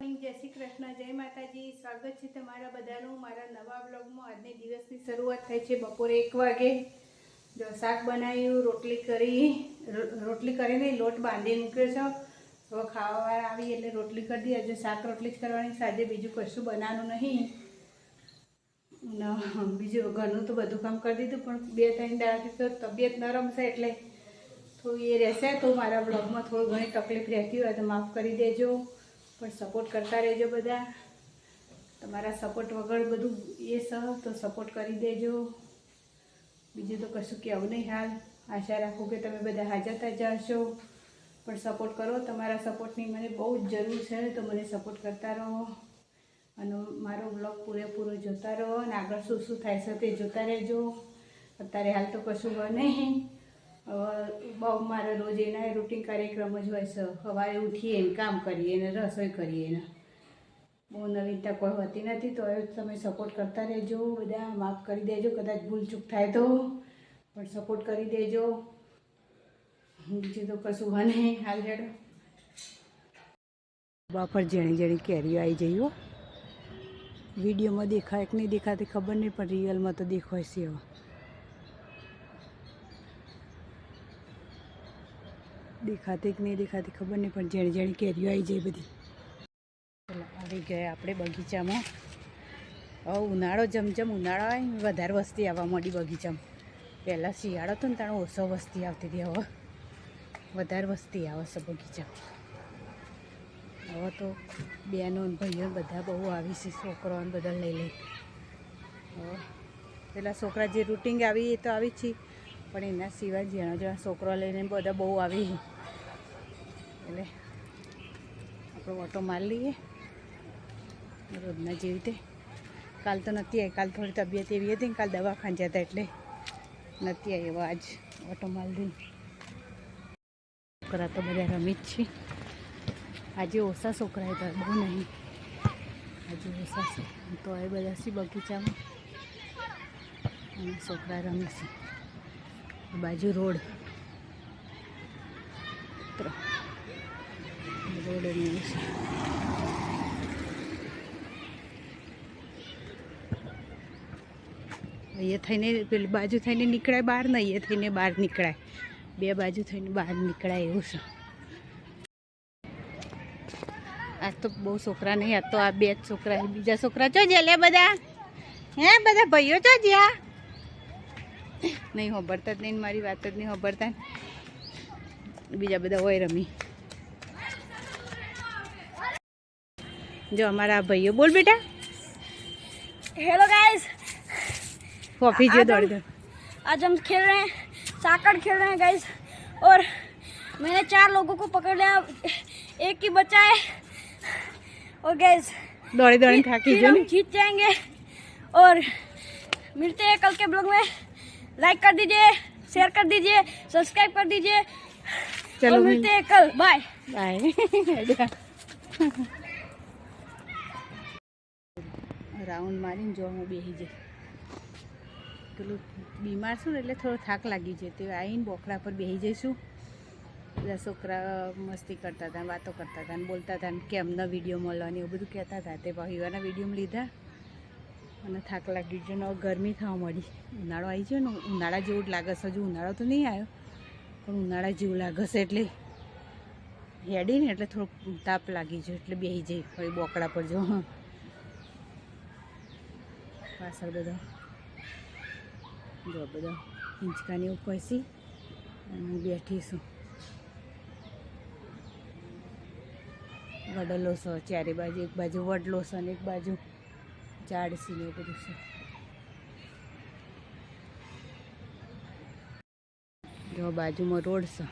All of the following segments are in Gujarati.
જય શ્રી કૃષ્ણ, જય માતાજી. સ્વાગત છે તમારા બધાનું મારા નવા બ્લોગમાં આજની દિવસની શરૂઆત થાય છે બપોરે એક વાગે. જો શાક બનાવ્યું, રોટલી કરી રોટલી કરીને લોટ બાંધી મૂક્યો છો. હવે ખાવાવાળા આવી એટલે રોટલી કરી દી આજે શાક રોટલી જ કરવાની સાંજે બીજું કશું બનાવવાનું નહીં. બીજું ઘરનું તો બધું કામ કરી દીધું, પણ બે ત્રણ દાડાથી તો તબિયત નરમ છે એટલે થોડું એ રહેશે. તો મારા બ્લોગમાં થોડું ઘણી તકલીફ રહેતી હોય તો માફ કરી દેજો. પણ સપોર્ટ કરતા રહેજો બધા. તમારા સપોર્ટ વગર બધું એ સહ, તો સપોર્ટ કરી દેજો. બીજું તો કશું કહેવું નહીં હાલ. આશા રાખું કે તમે બધા હાજર તાજા હશો. પણ સપોર્ટ કરો, તમારા સપોર્ટની મને બહુ જ જરૂર છે, તો મને સપોર્ટ કરતા રહો. અને મારો બ્લોગ પૂરેપૂરો જોતા રહો અને આગળ શું શું થાય છે તે જોતા રહેજો. અત્યારે હાલ તો કશું હોય નહીં. બહુ મારે રોજ એના રૂટિન કાર્યક્રમ જ હોય છે. સવારે ઉઠીએ ને કામ કરીએ ને રસોઈ કરીએ ને. બહુ નવીનતા કોઈ હોતી નથી, તો હવે તમે સપોર્ટ કરતા રહેજો. બધા માફ કરી દેજો, કદાચ ભૂલચૂક થાય તો. પણ સપોર્ટ કરી દેજો. બીજું તો કશું હોય નહીં. હાલ જડો બાપર જેણી જેણી કેરીઓ આવી જઈ હો. વિડીયોમાં દેખાય કે નહીં દેખાતી ખબર નહીં, પણ રિયલમાં તો દેખાય છે હવે દેખાતી કે નહીં દેખાતી ખબર નહીં, પણ જેણે જેણે કેરીઓ આવી જાય બધી. ચાલો, આવી ગયા આપણે બગીચામાં. હવે ઉનાળો જમજમ ઉનાળો આવે વધારે વસ્તી આવવા માંડી બગીચામાં. પહેલાં શિયાળો હતો ને તાણે ઓછો વસ્તી આવતી હતી, હવે વધારે વસ્તી આવે છે બગીચામાં. હવે તો બહેનો ને ભાઈઓ બધા બહુ આવી છે છોકરાઓને બધા લઈ લઈ. હવે પેલા છોકરા જે રૂટિંગ આવી એ તો આવી જ છે, પણ એના સિવાય જેણા જેણા છોકરો લઈને બધા બહુ આવી. એટલે આપણો ઓટો મારી લઈએ. રોજના જેવી રીતે. કાલ તો નથી આવી કાલ થોડી તબિયત એવી હતી ને કાલ દવાખાને જતા એટલે નથી આવી એવો આજ ઓટો મારી લઈને. છોકરા તો બધા રમી જ છે. આજે ઓછા છોકરા હતા બહુ નહીં. આજે ઓછા છે. તો એ બધા છે બગીચામાં. અને છોકરા રમે છે. બાજુ રોડ મિત્રો, રોડ એનું છે એ થઈને પેલી બાજુ થઈને નીકળાય, બહાર નહીં, એ થઈને બહાર નીકળાય. બે બાજુ થઈને બહાર નીકળાય એવું છે. આજ તો બહુ છોકરા નહીં, આજ તો આ બે જ છોકરા બીજા છોકરા ચો જ્યાં લે બધા? હે, બધા ભાઈઓ ચો જ્યાં? નહીં હોંભરતા જ નહીં મારી વાત જ નહીં હોંભરતા બીજા બધા હોય રમી. જો અમારા ભાઈઓ. બોલ બેટા. હેલો ગાઈઝ કોફી જે દોડી દોડ आज हम खेल रहे हैं साकड़ खेल रहे हैं गाइस और मैंने चार लोगों को पकड़ लिया एक ही बचा है और गाइस દોડી દોડીને થાકી फिर ગયો हम ને जीत जाएंगे और मिलते हैं कल के ब्लॉग में लाइक कर दीजिए शेयर कर दीजिए सब्सक्राइब कर दीजिए चलो और मिल- मिलते हैं कल बाय બાય રાઉન્ડ મારીને જો હું બેસી જઈ પેલું બીમાર છું ને એટલે થોડો થાક લાગી જાય તે આવીને બોકડા પર બેસી જઈશું. બધા છોકરા મસ્તી કરતા હતા વાતો કરતા હતા ને બોલતા હતા ને કેમના વીડિયો મળવાની એવું બધું કહેતા હતા. તે ભાઈઓના વીડિયો લીધા. અને થાક લાગી ગયો ને ગરમી થવા મળી ઉનાળો આવી ગયો ને, ઉનાળા જેવું જ લાગે છે. હજુ ઉનાળો તો નહીં આવ્યો, પણ ઉનાળા જેવું લાગે છે એટલે હેડી ને એટલે થોડુંક તાપ લાગી ગયો એટલે બેસી જઈ બોકડા પર જો પાછળ બધા જો બધા હિંચકાની ઉપસી અને બેઠી છું. વડલો છે, ચારે બાજુ, એક બાજુ વડલો છે અને એક બાજુ ઝાડ ને બધું છે. જો બાજુમાં રોડ છે.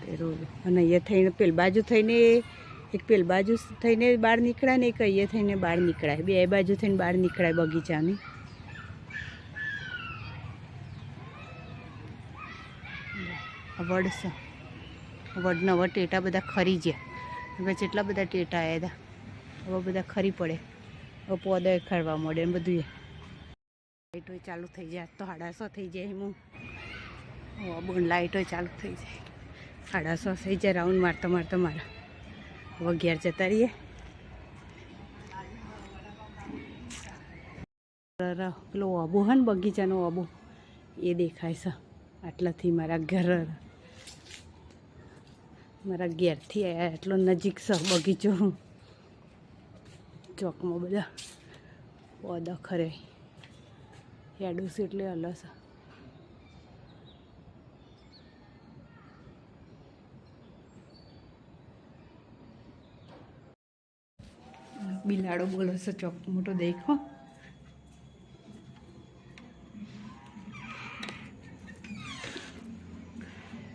તે રોડ. અને અહીંયા થઈને પેલ બાજુ થઈને એક પેલ બાજુ થઈને બહાર નીકળાય ને એક અહીંયા થઈને બહાર નીકળાય. બે બાજુ થઈને બહાર નીકળાય બગીચાની આ વડ છે વડના વડ ટેટા બધા ખરી ગયા. હવે જેટલા બધા ટેટા આવ્યા હતા, હવે બધા ખરી પડે. હવે પોદા ખરવા મળે ને બધું લાઇટો ચાલુ થઈ જાય. તો હાડાસો થઈ જાય હું. બોન લાઇટો ચાલુ થઈ જાય. હાડાસો થઈ જાય રાઉન્ડ મારતા મારતા મારા. હવે ઘેર જતા રહીએ. પેલો આબુ હે ને બગીચાનો આબુ એ દેખાય છે. આટલાથી મારા ઘર, મારા ઘેરથી આવ્યા એટલો નજીક છે બગીચો. ચોકમાં બધા પોદા ખરે. હેડુસ એટલે અલસ બિલાડો બોલો છે ચોક, મોટો દેખો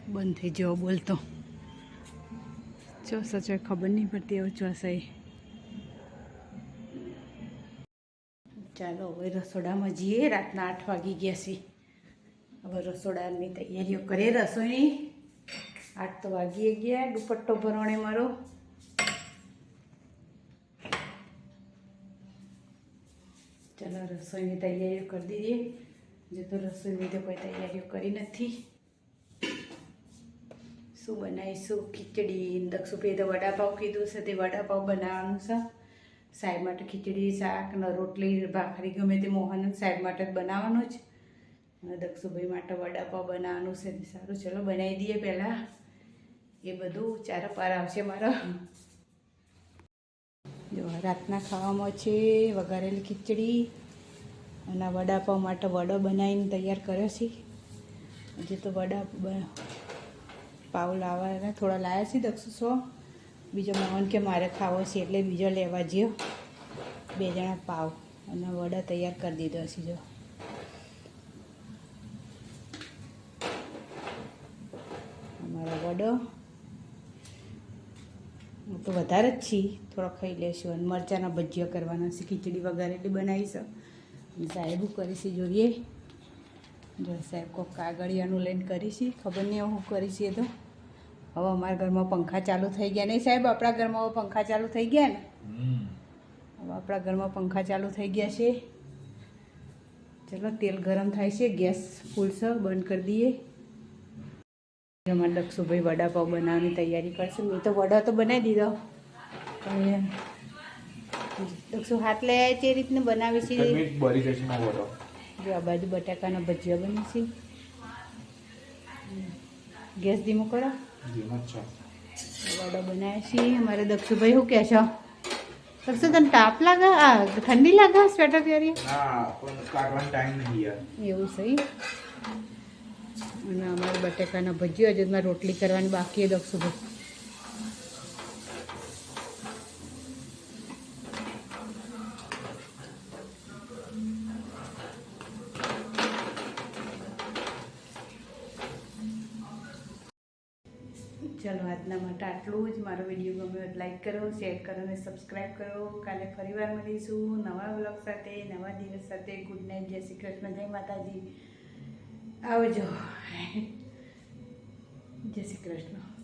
બંધ થઈ જવો બોલતો. ચો સચો ખબર નહીં પડતી એવું ચોસાઈ ચાલો, હવે રસોડામાં જઈએ. રાતના આઠ વાગી ગયા છે. હવે રસોડાની તૈયારીઓ કરીએ. રસોઈની આઠ તો વાગી ગયા. દુપટ્ટો ભરણે મારો. ચાલો, રસોઈની તૈયારીઓ કરી દીધી. જો તો રસોઈની તો કોઈ તૈયારીઓ કરી નથી. શું બનાવીશું ખીચડી દક્ષુભાઈ તો વડાપાઉં કીધું છે તે વડાપાઉં બનાવવાનું છે. સાહેબ માટે ખીચડી, શાક ને રોટલી, ભાખરી ગમે તે મોહન સાહેબ માટે જ બનાવવાનું જ. અને દક્ષુભાઈ માટે વડાપાઉં બનાવવાનું છે સારું. ચલો બનાવી દઈએ પહેલાં. એ બધું ચાર પાર આવશે મારો. જો રાતના ખાવામાં છે, વઘારેલી ખીચડી. અને વડાપાવ માટે વડો બનાવીને તૈયાર કર્યો છે. હજી તો વડા પાવ લાવવાના થોડા લાવ્યા છે દક્ષુ સો બીજો મોહન કે મારે ખાવો છે એટલે બીજો લેવા જ્યો. બે જણા પાવ અને વડા તૈયાર કરી દીધો છે જો. અમારો વડો. હું તો વધારે જ છી, થોડો ખાઈ લેશું અને મરચાંના ભજીયા કરવાના છે, ખીચડી વગર એટલે બનાવીશું. સાહેબ કરીશું જોઈએ. જો સાહેબ કોક કાગળિયાનું લઈને કરીશી ખબર નહીં હું કરીશ એ તો. હવે અમારા ઘરમાં પંખા ચાલુ થઈ ગયા નહીં સાહેબ આપણા ઘરમાં હવે પંખા ચાલુ થઈ ગયા ને? હવે આપણા ઘરમાં પંખા ચાલુ થઈ ગયા છે. ચલો તેલ ગરમ થાય છે ગેસ ફૂલ છે બંધ કરી દઈએ. અમારા લક્ષુભાઈ વડાપાવ બનાવવાની તૈયારી કરશે. મેં તો વડા તો બનાવી દીધો. પણ દક્ષુ હાથ લે તે રીતને બનાવી છે. જો આ બાજુ બટાકાના ભજીયા બને છે. ગેસ ધીમો કરો. વડો બનાવે છે અમારે દક્ષુભાઈ શું કહે છો? દક્ષુ તને તાપ લાગે? આ ઠંડી લાગે સ્વેટર પહેરીએ? એવું સહી અને અમારે બટેકાના ભજીયા હજુ રોટલી કરવાની બાકી દક્ષુભાઈ ચલો આજના માટે આટલું જ. મારો વીડિયો ગમ્યો લાઈક કરો શેર કરો અને સબસ્ક્રાઈબ કરો. કાલે ફરીવાર મળીશું નવા બ્લોગ સાથે, નવા દિવસ સાથે. ગુડ નાઇટ જય શ્રી કૃષ્ણ. જય માતાજી. આવજો. જય શ્રી કૃષ્ણ.